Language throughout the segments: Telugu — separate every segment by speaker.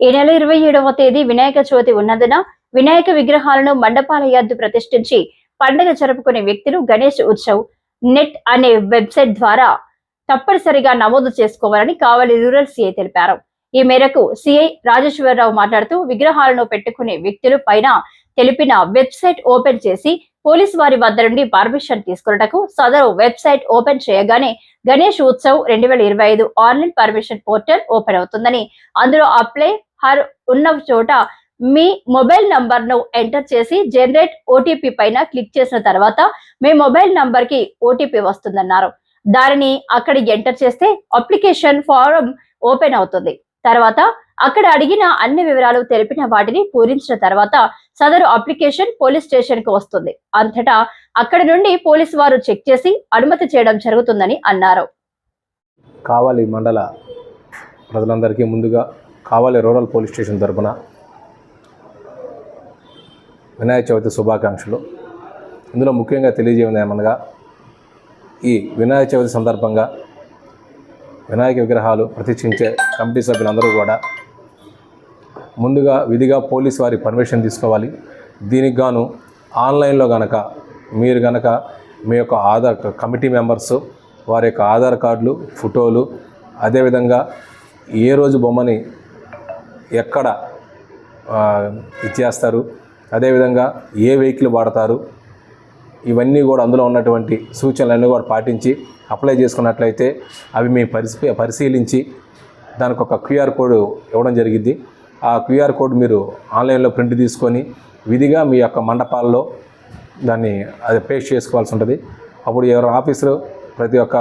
Speaker 1: ఈ నెల ఇరవై ఏడవ తేదీ వినాయక చవితి ఉన్నందున వినాయక విగ్రహాలను మండపాల యార్డు ప్రతిష్ఠించి పండుగ జరుపుకునే వ్యక్తులు గణేష్ ఉత్సవ్ నెట్ అనే వెబ్సైట్ ద్వారా తప్పనిసరిగా నమోదు చేసుకోవాలని కావలి రూరల్ సిఐ తెలిపారు. ఈ మేరకు సిఐ రాజేశ్వరరావు మాట్లాడుతూ విగ్రహాలను పెట్టుకునే వ్యక్తులు పైన తెలిపిన వెబ్సైట్ ఓపెన్ చేసి పోలీసు వారి వద్ద నుండి పర్మిషన్ తీసుకున్నటకు సదరు వెబ్సైట్ ఓపెన్ చేయగానే గణేష్ ఉత్సవ్ రెండు వేల ఇరవై ఐదు ఆన్లైన్ పర్మిషన్ పోర్టల్ ఓపెన్ అవుతుందని. అందులో అప్లై హర్ ఉన్న చోట మీ మొబైల్ నంబర్ను ఎంటర్ చేసి జనరేట్ ఓటీపీ పైన క్లిక్ చేసిన తర్వాత మీ మొబైల్ నంబర్కి ఓటీపీ వస్తుందన్నారు. దానిని అక్కడ ఎంటర్ చేస్తే అప్లికేషన్ ఫారం ఓపెన్ అవుతుంది. తర్వాత అక్కడ అడిగిన అన్ని వివరాలు తెలిపిన వాటిని పూరించిన తర్వాత సదరు అప్లికేషన్ పోలీస్ స్టేషన్కు వస్తుంది. అంతటా అక్కడి నుండి పోలీసు వారు చెక్ చేసి అనుమతి చేయడం జరుగుతుందని అన్నారు.
Speaker 2: కావాలి మండల ప్రజలందరికీ ముందుగా కావాలి రూరల్ పోలీస్ స్టేషన్ తరపున వినాయక చవితి శుభాకాంక్షలు. ఇందులో ముఖ్యంగా తెలియజేయడం ఏమనగా ఈ వినాయక చవితి సందర్భంగా వినాయక విగ్రహాలు ప్రతిష్ఠించే కమిటీ సభ్యులందరూ కూడా ముందుగా విధిగా పోలీస్ వారి పర్మిషన్ తీసుకోవాలి. దీనికి గాను ఆన్లైన్లో గనక మీరు గనక మీ యొక్క ఆధార్ కమిటీ మెంబర్స్ వారి యొక్క ఆధార్ కార్డులు ఫోటోలు అదేవిధంగా ఏ రోజు బొమ్మని ఎక్కడ ఇచ్చేస్తారు అదేవిధంగా ఏ వెహికల్ వాడతారు ఇవన్నీ కూడా అందులో ఉన్నటువంటి సూచనలన్నీ కూడా పాటించి అప్లై చేసుకున్నట్లయితే అవి మేము పరిశీ పరిశీలించి దానికి ఒక క్యూఆర్ కోడ్ ఇవ్వడం జరిగింది ఆ క్యూఆర్ కోడ్ మీరు ఆన్లైన్లో ప్రింట్ తీసుకొని విధిగా మీ యొక్క మండపాల్లో దాన్ని అది పేస్ట్ చేసుకోవాల్సి ఉంటుంది. అప్పుడు ఎవరు ఆఫీసులో ప్రతి ఒక్క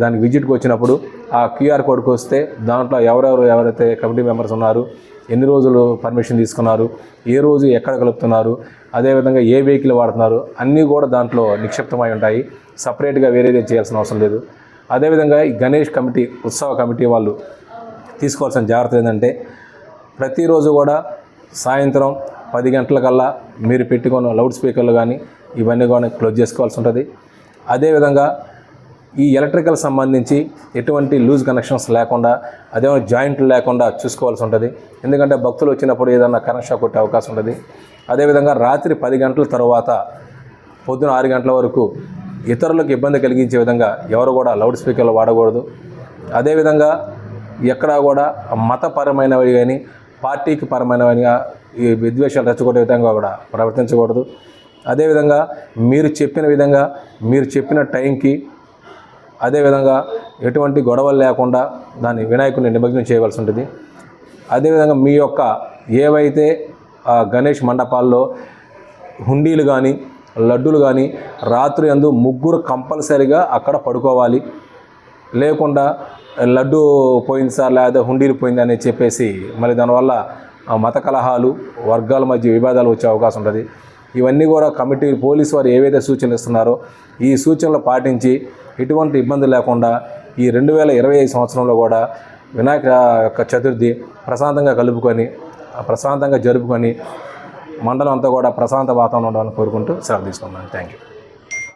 Speaker 2: దానికి విజిట్కి వచ్చినప్పుడు ఆ క్యూఆర్ కోడ్కి వస్తే దాంట్లో ఎవరెవరు ఎవరైతే కమిటీ మెంబర్స్ ఉన్నారు ఎన్ని రోజులు పర్మిషన్ తీసుకున్నారు ఏ రోజు ఎక్కడ కలుపుతున్నారు అదేవిధంగా ఏ వెహికల్ వాడుతున్నారు అన్నీ కూడా దాంట్లో నిక్షిప్తమై ఉంటాయి. సపరేట్గా వేరేదే చేయాల్సిన అవసరం లేదు. అదేవిధంగా ఈ గణేష్ కమిటీ ఉత్సవ కమిటీ వాళ్ళు తీసుకోవాల్సిన జాగ్రత్త ఏంటంటే ప్రతిరోజు కూడా సాయంత్రం పది గంటలకల్లా మీరు పెట్టుకున్న లౌడ్ స్పీకర్లు కానీ ఇవన్నీ కూడా క్లోజ్ చేసుకోవాల్సి ఉంటుంది. అదేవిధంగా ఈ ఎలక్ట్రికల్ సంబంధించి ఎటువంటి లూజ్ కనెక్షన్స్ లేకుండా అదే జాయింట్లు లేకుండా చూసుకోవాల్సి ఉంటుంది. ఎందుకంటే భక్తులు వచ్చినప్పుడు ఏదైనా కనెక్షన్ కొట్టే అవకాశం ఉంటుంది. అదేవిధంగా రాత్రి పది గంటల తర్వాత పొద్దున ఆరు గంటల వరకు ఇతరులకు ఇబ్బంది కలిగించే విధంగా ఎవరు కూడా లౌడ్ స్పీకర్లు వాడకూడదు. అదేవిధంగా ఎక్కడా కూడా మతపరమైనవి కానీ పార్టీకి పరమైనవిగా ఈ విద్వేషాలు రెచ్చగొట్టే విధంగా కూడా ప్రవర్తించకూడదు. అదేవిధంగా మీరు చెప్పిన విధంగా మీరు చెప్పిన టైంకి అదేవిధంగా ఎటువంటి గొడవలు లేకుండా దాన్ని వినాయకుడిని నిమగ్నం చేయవలసి ఉంటుంది. అదేవిధంగా మీ యొక్క ఏవైతే ఆ, గణేష్ మండపాల్లో హుండీలు కానీ లడ్డూలు కానీ రాత్రి అందు ముగ్గురు కంపల్సరిగా అక్కడ పడుకోవాలి. లేకుండా లడ్డు పోయింది సార్ లేదా హుండీలు పోయింది అని చెప్పేసి మళ్ళీ దానివల్ల మత కలహాలు వర్గాల మధ్య విభేదాలు వచ్చే అవకాశం ఉంటుంది. ఇవన్నీ కూడా కమిటీ పోలీసు వారు ఏవైతే సూచనలు ఇస్తున్నారో ఈ సూచనలు పాటించి ఎటువంటి ఇబ్బంది లేకుండా ఈ రెండు వేల ఇరవై ఐదు సంవత్సరంలో కూడా వినాయక యొక్క చతుర్థి ప్రశాంతంగా కలుపుకొని ప్రశాంతంగా జరుపుకొని మండలం అంతా కూడా ప్రశాంత వాతావరణం ఉండాలని కోరుకుంటూ సెలవు తీసుకున్నాను థ్యాంక్ యూ